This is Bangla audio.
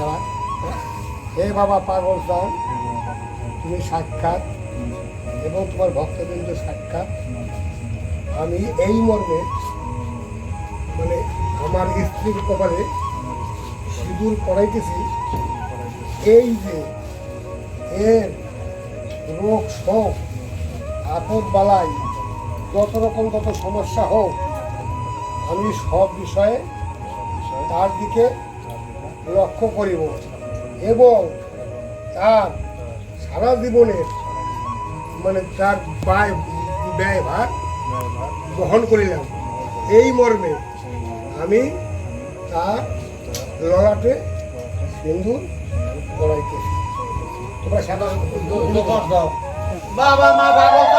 দাঁড়া। হে বাবা পাগল চান তুমি সাক্ষাৎ এবং তোমার ভক্তবৃন্দ সাক্ষাৎ আমি এই মর্মে মানে আমার স্ত্রীর কপালে সিঁদুর পড়াইতেছি এই যে এর রোগ শোক আপদ বালাই, যত রকম যত সমস্যা হোক, আমি সব বিষয়ে তার দিকে লক্ষ্য করিব এবং তার সারা জীবনের মানে তার ব্যয় ব্যয় ভার বহন করিলাম এই মর্মে আমি তার ললাটে সিন্ধুর পড়াইতেছি তোমরা সাধারণ বাবা মা ভাগবত